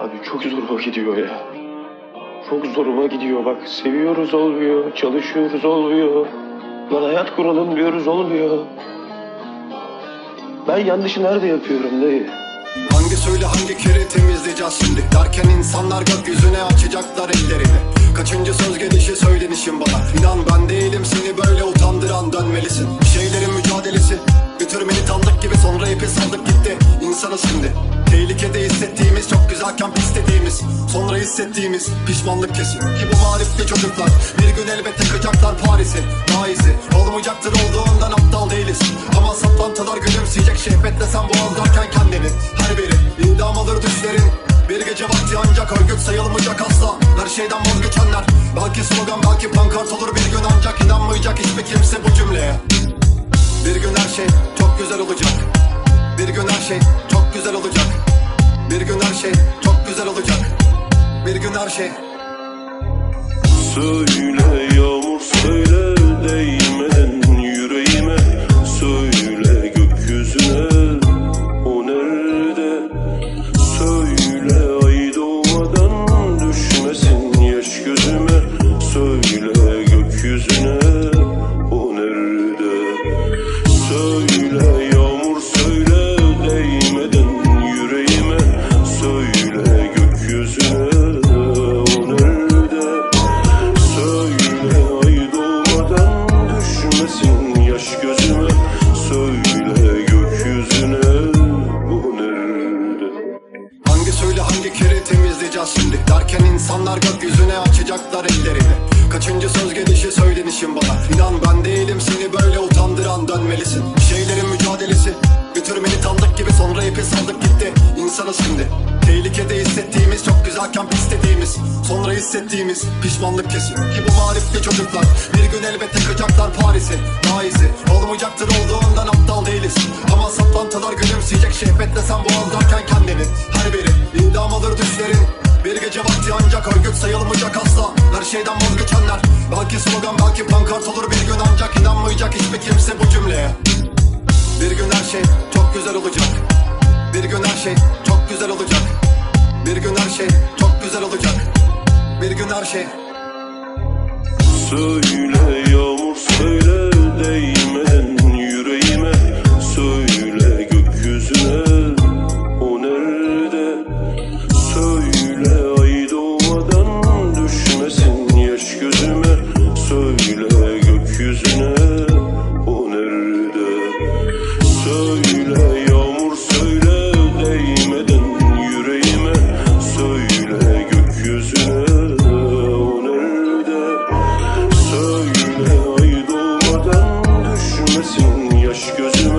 Abi çok zoruma gidiyor ya. Çok zoruma gidiyor bak. Seviyoruz olmuyor, çalışıyoruz olmuyor. Lan hayat kuralım diyoruz olmuyor. Ben yanlışı nerede yapıyorum dayı? Hangi söyle hangi kere temizleyeceğiz şimdi Derken insanlar gökyüzüne açacaklar ellerini Kaçıncı söz gelişi söylenişin bana İnan ben değilim seni böyle utandıran dönmelisin Bir şeylerin mücadelesi Götürmeni tanıdık gibi sonra ipi saldık gitti İnsanız şimdi pis dediğimiz Sonra hissettiğimiz pişmanlık kesin. Ki bu marifli çocuklar bir gün elbet takacaklar Paris'i iyisi olmayacaktır olduğundan aptal değiliz. Ama saplantılar gülümseyecek şehvetle sen boğazlarken kendini. Her biri idam alır düşlerin bir gece vakti ancak örgüt sayılmayacak asla. Her şeyden vazgeçenler Belki slogan belki pankart olur. Bir gün ancak inanmayacak hiçbir kimse bu cümleye. Bir gün her şey çok güzel olacak. Bir gün her şey çok güzel olacak. Bir gün her şey çok güzel olacak. Bir gün her şey. Söyle yağmur söyle düşmesin yaş gözüme Söyle gökyüzüne bu nerede? Hangi söyle hangi kere temizleyeceğiz şimdi? Derken insanlar gökyüzüne açacaklar ellerini. Kaçıncı söz gelişi söylenişin bana? İnan ben değilim seni böyle utandıran dönmelisin. Şeylerin mücadelesi sonra ipi saldık gitti İnsanız şimdi. Tehlikede hissettiğimiz çok güzelken pis dediğimiz Sonra hissettiğimiz pişmanlık kesin Ki bu marifli çocuklar bir gün elbet takacaklar Paris'i iyisi olmayacaktır olduğundan aptal değiliz. Ama saplantılar gülümseyecek şehvetle sen boğazlarken kendini. Her biri idam alır düşlerin bir gece vakti ancak örgüt sayılmayacak asla. Her şeyden vazgeçenler. Belki slogan belki pankart olur. Bir gün ancak inanmayacak hiçbir kimse bu cümleye. Bir gün her şey çok güzel olacak Bir gün her şey çok güzel olacak. Bir gün her şey çok güzel olacak. Bir gün her şey. Söyle yağmur söyle Söyle ay